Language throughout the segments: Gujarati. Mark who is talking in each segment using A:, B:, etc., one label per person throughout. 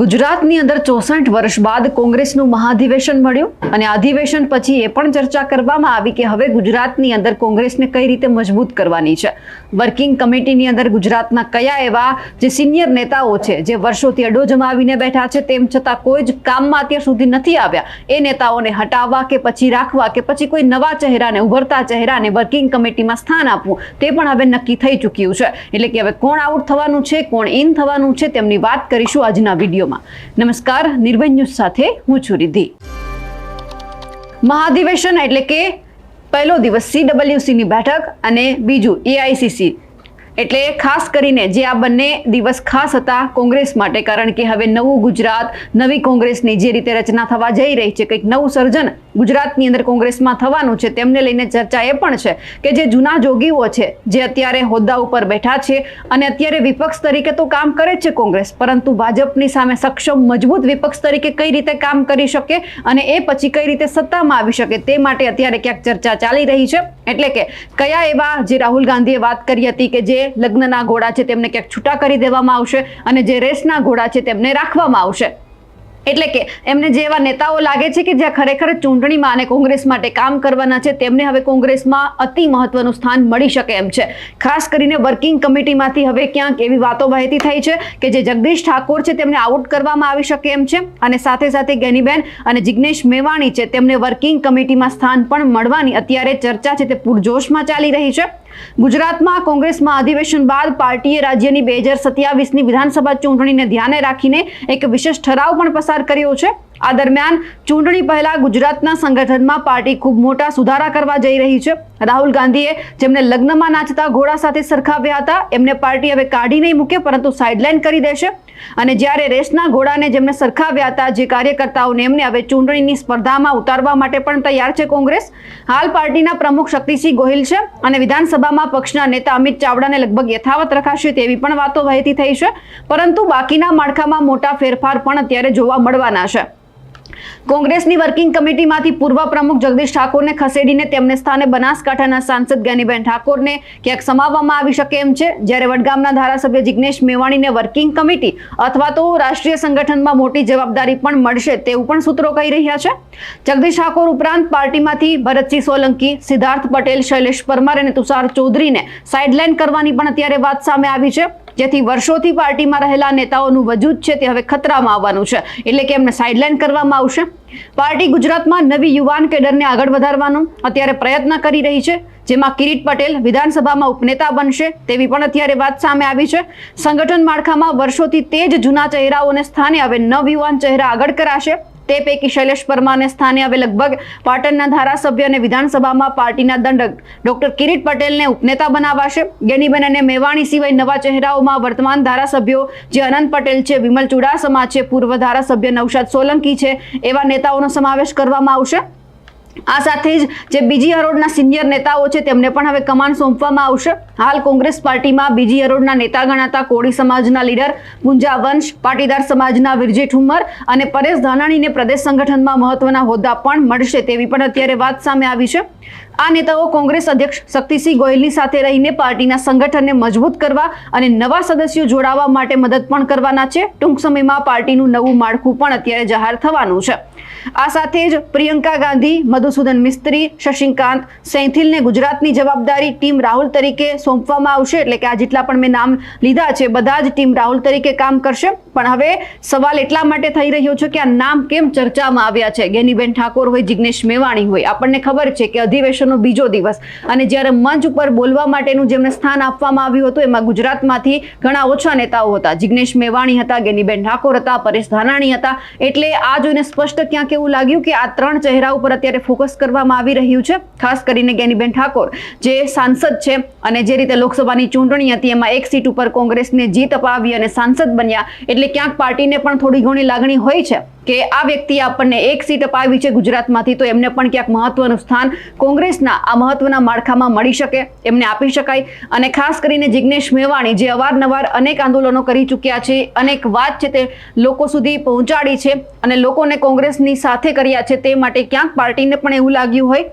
A: ગુજરાતની અંદર ચોસઠ વર્ષ બાદ કોંગ્રેસનું મહાધિવેશન મળ્યું અને અધિવેશન પછી એ પણ ચર્ચા કરવામાં આવી કે હવે ગુજરાતની અંદર કોંગ્રેસને કઈ રીતે મજબૂત કરવાની છે. વર્કિંગ કમિટીની અંદર ગુજરાતના કયા એવા જે સિનિયર નેતાઓ છે, જે વર્ષોથી અડો જમાવીને બેઠા છે, તેમ છતાં કોઈ જ કામમાં અત્યાર સુધી નથી આવ્યા. એ નેતાઓને હટાવવા કે પછી રાખવા કે પછી કોઈ નવા ચહેરાને, ઉભરતા ચહેરાને વર્કિંગ કમિટીમાં સ્થાન આપવું, તે પણ હવે નક્કી થઈ ચૂક્યું છે. એટલે કે હવે કોણ આઉટ થવાનું છે, કોણ ઇન થવાનું છે, તેમની વાત કરીશું આજના વિડીયોમાં. નમસ્કાર, નિર્ભય ન્યૂઝ સાથે હું છું રિદ્ધિ. મહાધિવેશન એટલે કે પહેલો દિવસ સીડબ્લ્યુસીની બેઠક અને બીજું એઆઈસીસી એટલે ખાસ કરીને જે આ બંને દિવસ ખાસ હતા કોંગ્રેસ માટે, કારણ કે હવે નવું ગુજરાત, નવી કોંગ્રેસની જે રીતે રચના થવા જઈ રહી છે, કંઈક નવું સર્જન ગુજરાતની અંદર કોંગ્રેસમાં થવાનું છે, તેમને લઈને ચર્ચા એ પણ છે કે જે જૂના જોગીઓ છે, જે અત્યારે હોદ્દા ઉપર બેઠા છે અને અત્યારે વિપક્ષ તરીકે તો કામ કરે છે કોંગ્રેસ, પરંતુ ભાજપની સામે સક્ષમ, મજબૂત વિપક્ષ તરીકે કઈ રીતે કામ કરી શકે અને એ પછી કઈ રીતે સત્તામાં આવી શકે તે માટે અત્યારે ક્યાંક ચર્ચા ચાલી રહી છે. એટલે કે કયા એવા જે રાહુલ ગાંધીએ વાત કરી હતી કે જે લગ્નના ઘોડા છે તેમને ક્યાંક છૂટા કરી દેવામાં આવશે અને જે રેસના ઘોડા છે તેમને રાખવામાં આવશે? એટલે કે એમને જે એવા નેતાઓ લાગે છે કે જ્યાં ખરેખર ચૂંટણીમાં અને કોંગ્રેસ માટે કામ કરવાના છે, તેમને હવે કોંગ્રેસમાં અતિ મહત્વનું સ્થાન મળી શકે એમ છે. ખાસ કરીને વર્કિંગ કમિટીમાંથી હવે ક્યાંક એવી વાતો વહેતી થઈ છે કે જે જગદીશ ઠાકોર છે તેમને આઉટ કરવામાં આવી શકે એમ છે અને સાથે સાથે ગેનીબેન અને જિગ્નેશ મેવાણી છે તેમને વર્કિંગ કમિટીમાં સ્થાન પણ મળવાની અત્યારે ચર્ચા છે તે પૂરજોશમાં ચાલી રહી છે. ગુજરાતમાં કોંગ્રેસમાં અધિવેશન બાદ પાર્ટીએ રાજ્યની બે હજાર સત્યાવીસની વિધાનસભા ચૂંટણીને ધ્યાને રાખીને એક વિશેષ ઠરાવ પણ પસાર કર્યો છે. આ દરમિયાન ચૂંટણી પહેલા ગુજરાતના સંગઠનમાં પાર્ટી ખૂબ મોટા સુધારા કરવા જઈ રહી છે. રાહુલ ગાંધીએ જેમને લગ્નમાં નાચતા ઘોડા સાથે સરખાવ્યા હતા, એમને પાર્ટી હવે કાઢી નહીં મૂકે, પરંતુ સાઇડલાઇન કરી દેશે. અને જ્યારે રેસના ઘોડાને જેમને સરખાવ્યા હતા, જે કાર્યકર્તાઓને એમને હવે ચૂંટણીની સ્પર્ધામાં ઉતારવા માટે પણ તૈયાર છે કોંગ્રેસ, હાલ પાર્ટીના પ્રમુખ શક્તિસિંહ ગોહિલ છે અને વિધાનસભામાં પક્ષના નેતા અમિત ચાવડાને લગભગ યથાવત રખાશે તેવી પણ વાતો વહેતી થઈ છે. પરંતુ બાકીના માળખામાં મોટા ફેરફાર પણ અત્યારે જોવા મળવાના છે. કોંગ્રેસની વર્કિંગ કમિટીમાંથી પૂર્વ પ્રમુખ જગદીશ ઠાકોરને ખસેડીને તેમને સ્થાને બનાસકાંઠાના સાંસદ જ્ઞાનીબેન ઠાકોરને ક્યાંક સમાવવામાં આવી શકે એમ છે. જ્યારે વડગામના ધારાસભ્ય જિગ્નેશ મેવાણીને વર્કિંગ કમિટી અથવા તો રાષ્ટ્રીય સંગઠનમાં મોટી જવાબદારી પણ મળશે તેવું પણ સૂત્રો કહી રહ્યા છે. જગદીશ ઠાકોર ઉપરાંત પાર્ટીમાંથી ભરતસિંહ સોલંકી, સિદ્ધાર્થ પટેલ, શૈલેષ પરમાર અને તુષાર ચૌધરીને સાઇડલાઇન કરવાની પણ અત્યારે વાત સામે આવી છે. જેથી વર્ષોથી પાર્ટીમાં રહેલા નેતાઓનું વજૂદ છે તે હવે ખતરામાં આવવાનું છે. એટલે કે એમને સાઇડલાઇન કરવામાં આવશે. પાર્ટી ગુજરાતમાં નવી યુવાન કેડરને આગળ વધારવાનો અત્યારે પ્રયત્ન કરી રહી છે, જેમાં કિરીટ પટેલ વિધાનસભામાં ઉપનેતા બનશે તેવી પણ અત્યારે વાત સામે આવી છે. સંગઠન માળખામાં વર્ષોથી તે જ જૂના ચહેરાઓને સ્થાને હવે નવયુવાન ચહેરા આગળ કરાશે. તે પૈકી શૈલેષ પરમારને સ્થાને હવે લગભગ પાટણના ધારાસભ્ય અને વિધાનસભામાં પાર્ટીના દંડક ડોક્ટર કિરીટ પટેલને ઉપનેતા બનાવાશે. ગેનીબેન અને મેવાણી સિવાય નવા ચહેરાઓમાં વર્તમાન ધારાસભ્યો જે અનંત પટેલ છે, વિમલ ચુડાસમા છે, પૂર્વ ધારાસભ્ય નૌશાદ સોલંકી છે, એવા નેતાઓનો સમાવેશ કરવામાં આવશે. આ સાથે જ જે બીજી હરોળના સિનિયર નેતાઓ છે, તેમને પણ હવે કમાન સોંપવામાં આવશે. હાલ કોંગ્રેસ પાર્ટીમાં બીજી હરોળના નેતા ગણાતા કોળી સમાજના લીડર પુંજા વંશ, પાટીદાર સમાજના વિરજી ઠુમર અને પરેશ ધાનાણીને પ્રદેશ સંગઠનમાં મહત્વના હોદ્દા પણ મળશે તેવી પણ અત્યારે વાત સામે આવી છે. આ નેતાઓ કોંગ્રેસ અધ્યક્ષ શક્તિસિંહ ગોયલની સાથે રહીને પાર્ટીના સંગઠનને મજબૂત કરવા અને નવા સદસ્યો જોડાવા માટે મદદ પણ કરવાના છે. ટૂંક સમયમાં પાર્ટીનું નવું માળખું પણ અત્યારે જાહેર થવાનું છે. આ સાથે જ પ્રિયંકા ગાંધી, મધુસૂદન મિસ્ત્રી, શશિકાંત સેંથિલને ગુજરાતની જવાબદારી ટીમ રાહુલ તરીકે સોંપવામાં આવશે. એટલે કે આ જેટલા પણ મેં નામ લીધા છે, બધા જ ટીમ રાહુલ તરીકે કામ કરશે. પણ હવે સવાલ એટલા માટે થઈ રહ્યો છે કે આ નામ કેમ ચર્ચામાં આવ્યા છે? ગેનીબેન ઠાકોર હોય, જિગ્નેશ મેવાણી હોય, આપણને ખબર છે કે અધિવેશનનો બીજો દિવસ. અને જ્યારે મંચ ઉપર બોલવા માટેનું જેમને સ્થાન આપવામાં આવ્યું હતું, એમાં ગુજરાતમાંથી ઘણા ઓછા નેતાઓ હતા. જિગ્નેશ મેવાણી હતા, ગેનીબેન ઠાકોર હતા, પરેશ ધાનાણી હતા. એટલે આ જોઈને સ્પષ્ટ ક્યાંક એવું લાગ્યું કે આ ત્રણ ચહેરા ઉપર અત્યારે ફોકસ કરવામાં આવી રહ્યું છે. ખાસ કરીને ગેનીબેન ઠાકોર, જે સાંસદ છે અને જે રીતે લોકસભાની ચૂંટણી હતી, એમાં એક સીટ ઉપર કોંગ્રેસને જીત અપાવી અને સાંસદ બન્યા. એટલે ક્યાંક પાર્ટીને પણ થોડી ઘણી લાગણી હોય છે. કે આ વ્યક્તિ આપણને એક સીટ અપાવી છે ગુજરાતમાંથી, તો એમને પણ ક્યાંક મહત્વનું સ્થાન કોંગ્રેસના આ મહત્વના માળખામાં મળી શકે, એમને આપી શકાય. અને ખાસ કરીને જિગ્નેશ મેવાણી, જે અવારનવાર અનેક આંદોલનો કરી ચૂક્યા છે, અનેક વાત છે તે લોકો સુધી પહોંચાડી છે અને લોકોને કોંગ્રેસની સાથે કર્યા છે તે માટે ક્યાંક પાર્ટીને પણ એવું લાગ્યું હોય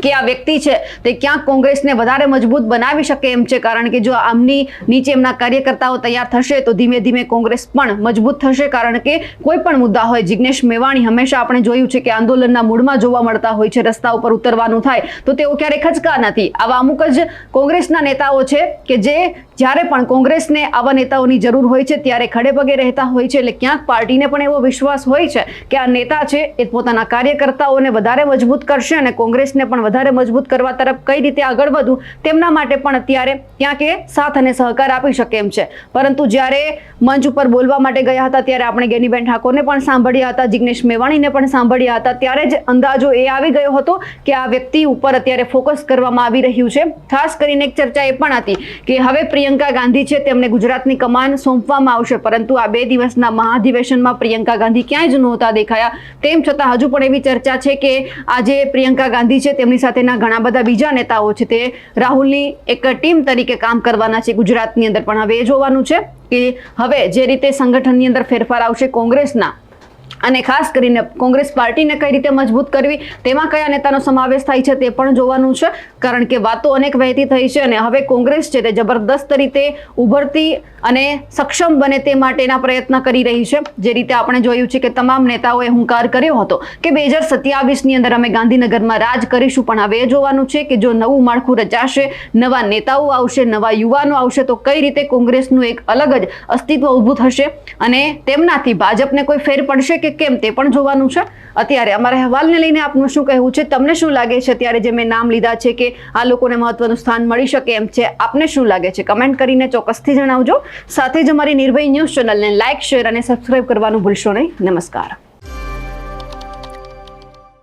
A: કે આ વ્યક્તિ છે તે ક્યાંક કોંગ્રેસને વધારે મજબૂત બનાવી શકે એમ છે? કારણ કે જો આમની નીચે એમના કાર્યકર્તાઓ તૈયાર થશે તો ધીમે ધીમે કોંગ્રેસ પણ મજબૂત થશે. કારણ કે કોઈ પણ મુદ્દા હોય, જિગ્નેશ મેવાણી હંમેશા આપણે જોયું છે કે આંદોલનના મૂળમાં જોવા મળતા હોય છે, રસ્તા ઉપર ઉતરવાનું થાય, તો તેઓ ક્યારેય ખચકા નથી. આવા અમુક જ કોંગ્રેસના નેતાઓ છે કે જે જ્યારે પણ કોંગ્રેસને આવા નેતાઓની જરૂર હોય છે, ત્યારે ખડે પગે રહેતા હોય છે. એટલે ક્યાંક પાર્ટીને પણ એવો વિશ્વાસ હોય છે કે આ નેતા છે, એ પોતાના કાર્યકર્તાઓને વધારે મજબૂત કરશે અને કોંગ્રેસને પણ વધારે મજબૂત કરવા તરફ કઈ રીતે આગળ વધવું તેમના માટે પણ અત્યારે ત્યાં કે સાથ અને સહકાર આપી શકે એમ છે. પરંતુ જ્યારે મંચ ઉપર બોલવા માટે ગયા હતા, ત્યારે આપણે ગેનીબેન ઠાકોરને પણ સાંભળ્યા હતા, જિગ્નેશ મેવાણીને પણ સાંભળ્યા હતા. ત્યારે જ અંદાજો એ આવી ગયો હતો કે આ વ્યક્તિ ઉપર અત્યારે ફોકસ કરવામાં આવી રહ્યું છે. ખાસ કરીને એક ચર્ચા એ પણ હતી કે હવે પ્રિયંકા ગાંધી છે, તેમને ગુજરાતની કમાન સોંપવામાં આવશે. પરંતુ આ બે દિવસના મહાધિવેશનમાં પ્રિયંકા ગાંધી ક્યાંય જ નહોતા દેખાયા. તેમ છતાં હજુ પણ એવી ચર્ચા છે કે આજે પ્રિયંકા ગાંધી છે તેમની સાથેના ઘણા બધા બીજા નેતાઓ છે તે રાહુલની એક ટીમ તરીકે કામ કરવાના છે ગુજરાતની અંદર. પણ હવે એ જોવાનું છે કે હવે જે રીતે સંગઠનની અંદર ફેરફાર આવશે કોંગ્રેસના અને ખાસ કરીને કોંગ્રેસ પાર્ટીને કઈ રીતે મજબૂત કરવી, તેમાં કયા નેતાનો સમાવેશ થાય છે તે પણ જોવાનું છે. કારણ કે વાતો અનેક વહેતી થઈ છે અને હવે કોંગ્રેસ છે તે જબરદસ્ત રીતે ઉભરતી અને સક્ષમ બને તે માટેના પ્રયત્ન કરી રહી છે. જે રીતે આપણે જોયું છે કે તમામ નેતાઓએ હુંકાર કર્યો હતો કે બે હજાર સત્યાવીસની અંદર અમે ગાંધીનગરમાં રાજ કરીશું, પણ હવે જોવાનું છે કે જો નવું માળખું રચાશે, નવા નેતાઓ આવશે, નવા યુવાનો આવશે, તો કઈ રીતે કોંગ્રેસનું એક અલગ જ અસ્તિત્વ ઊભું થશે? અને તેમનાથી ભાજપને કોઈ ફેર પડશે કે કેમ તે પણ જોવાનું છે. અત્યારે અમારા અહેવાલને લઈને આપનું શું કહેવું છે? તમને શું લાગે છે અત્યારે જે મેં નામ લીધા છે કે આ લોકોને મહત્વનું સ્થાન મળી શકે એમ છે, આપને શું લાગે છે? કમેન્ટ કરીને ચોક્કસથી જણાવજો. સાથે જ અમારી નિર્ભય ન્યૂઝ ચેનલને લાઇક શેર અને સબસ્ક્રાઇબ કરવાનું ભૂલશો નહીં. નમસ્કાર.